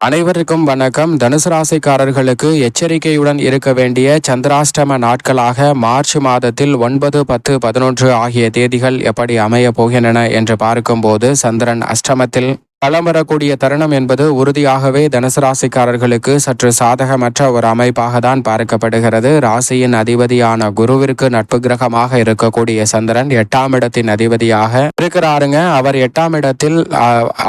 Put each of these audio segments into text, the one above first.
அனைவருக்கும் வணக்கம். தனுசு ராசிக்காரர்களுக்கு எச்சரிக்கையுடன் இருக்க வேண்டிய சந்திராஷ்டம நாட்களாக மார்ச் மாதத்தில் ஒன்பது பத்து பதினொன்று ஆகிய தேதிகள் எப்படி அமைய போகின்றன என்று பார்க்கும்போது சந்திரன் அஷ்டமத்தில் பலம் வரக்கூடிய தருணம் என்பது உறுதியாகவே தனுசு ராசிக்காரர்களுக்கு சற்று சாதகமற்ற ஒரு அமைப்பாக தான் பார்க்கப்படுகிறது. ராசியின் அதிபதியான குருவிற்கு நட்பு கிரகமாக இருக்கக்கூடிய சந்திரன் எட்டாம் இடத்தின் அதிபதியாக இருக்கிறாருங்க. அவர் எட்டாம் இடத்தில்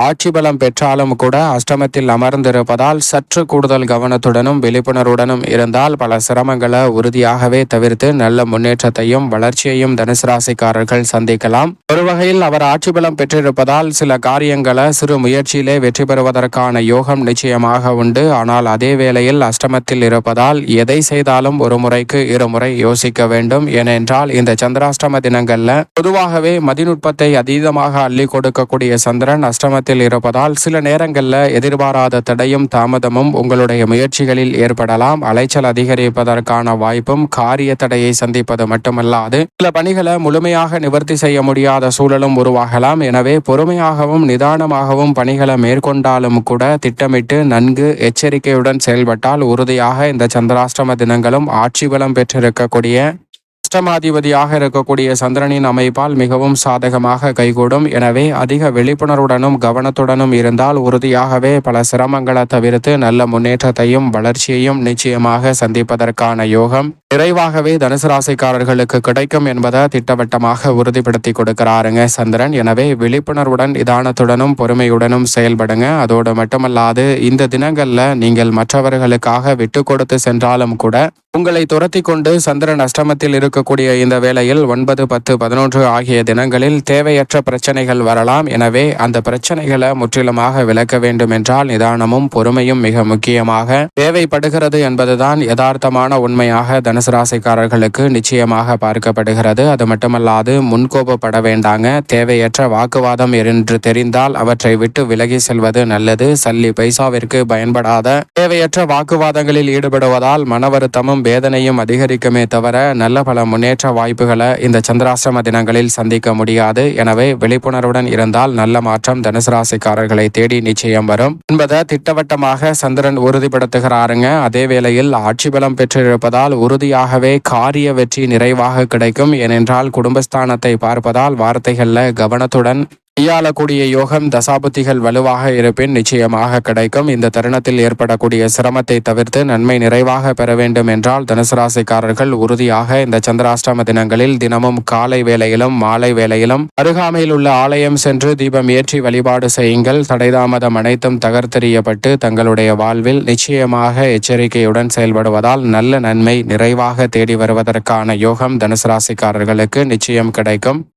ஆட்சி பலம் பெற்றாலும் கூட அஷ்டமத்தில் அமர்ந்திருப்பதால் சற்று கூடுதல் கவனத்துடனும் விழிப்புணர்வுடனும் இருந்தால் பல சிரமங்களை உறுதியாகவே தவிர்த்து நல்ல முன்னேற்றத்தையும் வளர்ச்சியையும் தனுசு ராசிக்காரர்கள் சந்திக்கலாம். ஒரு வகையில் அவர் ஆட்சி பலம் பெற்றிருப்பதால் சில காரியங்களை சிறு முயற்சியிலே வெற்றி பெறுவதற்கான யோகம் நிச்சயமாக உண்டு. ஆனால் அதே வேளையில் அஷ்டமத்தில் இருப்பதால் எதை செய்தாலும் ஒரு முறைக்கு இருமுறை யோசிக்க வேண்டும். ஏனென்றால் இந்த சந்திராஷ்டம தினங்கள்ல பொதுவாகவே மதிநுட்பத்தை அதீதமாக அள்ளி கொடுக்கக்கூடிய சந்திரன் அஷ்டமத்தில் இருப்பதால் சில நேரங்கள்ல எதிர்பாராத தடையும் தாமதமும் உங்களுடைய முயற்சிகளில் ஏற்படலாம். அலைச்சல் அதிகரிப்பதற்கான வாய்ப்பும் காரிய தடையை சந்திப்பது மட்டுமல்லாது சில பணிகளை முழுமையாக நிவர்த்தி செய்ய முடியாத சூழலும் உருவாகலாம். எனவே பொறுமையாகவும் நிதானமாகவும் செய்யும் பணிகளை மேற்கொண்டாலும் கூட திட்டமிட்டு நன்கு எச்சரிக்கையுடன் செயல்பட்டால் உறுதியாக இந்த சந்திராஷ்டம தினங்களும் ஆட்சி பலம் பெற்றிருக்கக்கூடிய அஷ்டமாதிபதியாக இருக்கக்கூடிய சந்திரனின் அமைப்பால் மிகவும் சாதகமாக கைகூடும். எனவே அதிக விழிப்புணர்வுடனும் கவனத்துடனும் இருந்தால் உறுதியாகவே பல சிரமங்களை தவிர்த்து நல்ல முன்னேற்றத்தையும் வளர்ச்சியையும் நிச்சயமாக சந்திப்பதற்கான யோகம் நிறைவாகவே தனுசு ராசிக்காரர்களுக்கு கிடைக்கும் என்பதை திட்டவட்டமாக உறுதிப்படுத்தி கொடுக்கிறாருங்க சந்திரன். எனவே விழிப்புணர்வுடன் நிதானத்துடனும் பொறுமையுடனும் செயல்படுங்க. அதோடு மட்டுமல்லாது இந்த தினங்களில் நீங்கள் மற்றவர்களுக்காக விட்டு கொடுத்து சென்றாலும் கூட உங்களை துரத்தி கொண்டு சந்திரன் அஷ்டமத்தில் இருக்கக்கூடிய இந்த வேளையில் ஒன்பது பத்து பதினொன்று ஆகிய தினங்களில் தேவையற்ற பிரச்சனைகள் வரலாம். எனவே அந்த பிரச்சனைகளை முற்றிலுமாக விளக்க வேண்டும் என்றால் நிதானமும் பொறுமையும் மிக முக்கியமாக தேவைப்படுகிறது என்பதுதான் யதார்த்தமான உண்மையாக தனுசு ராசிக்காரர்களுக்கு நிச்சயமாக பார்க்கப்படுகிறது. அது மட்டுமல்லாது முன்கோபப்பட வேண்டாங்க. தேவையற்ற வாக்குவாதம் என்று தெரிந்தால் அவற்றை விட்டு விலகி செல்வது நல்லது. சல்லி பைசாவிற்கு பயன்படாத தேவையற்ற வாக்குவாதங்களில் ஈடுபடுவதால் மன வருத்தமும் வேதனையும் அதிகரிக்குமே தவிர நல்ல பல முன்னேற்ற வாய்ப்புகளை இந்த சந்திராசிரம தினங்களில் சந்திக்க முடியாது. எனவே விழிப்புணர்வுடன் இருந்தால் நல்ல மாற்றம் தனுசு ராசிக்காரர்களை தேடி நிச்சயம் வரும். என்பதை திட்டவட்டமாக சந்திரன் உறுதிப்படுத்துகிறாருங்க. அதே வேளையில் ஆட்சி பலம் பெற்றிருப்பதால் உறுதியாகவே காரிய வெற்றி நிறைவாக கிடைக்கும். ஏனென்றால் குடும்பஸ்தானத்தை பார்ப்பதால் வார்த்தைகளில் கவனத்துடன் கையாளக்கூடிய யோகம் தசாபுத்திகள் வலுவாக இருப்பின் நிச்சயமாக கிடைக்கும். இந்த தருணத்தில் ஏற்படக்கூடிய சிரமத்தை தவிர்த்து நன்மை நிறைவாக பெற வேண்டும் என்றால் தனுசு ராசிக்காரர்கள் உறுதியாக இந்த சந்திராஷ்டம தினங்களில் தினமும் காலை வேளையிலும் மாலை வேளையிலும் அருகாமையில் உள்ள ஆலயம் சென்று தீபம் ஏற்றி வழிபாடு செய்யுங்கள். தடைதாமதம் அனைத்தும் தகர்த்தெறியப்பட்டு தங்களுடைய வாழ்வில் நிச்சயமாக எச்சரிக்கையுடன் செயல்படுவதால் நல்ல நன்மை நிறைவாக தேடி வருவதற்கான யோகம் தனுசு ராசிக்காரர்களுக்கு நிச்சயம் கிடைக்கும்.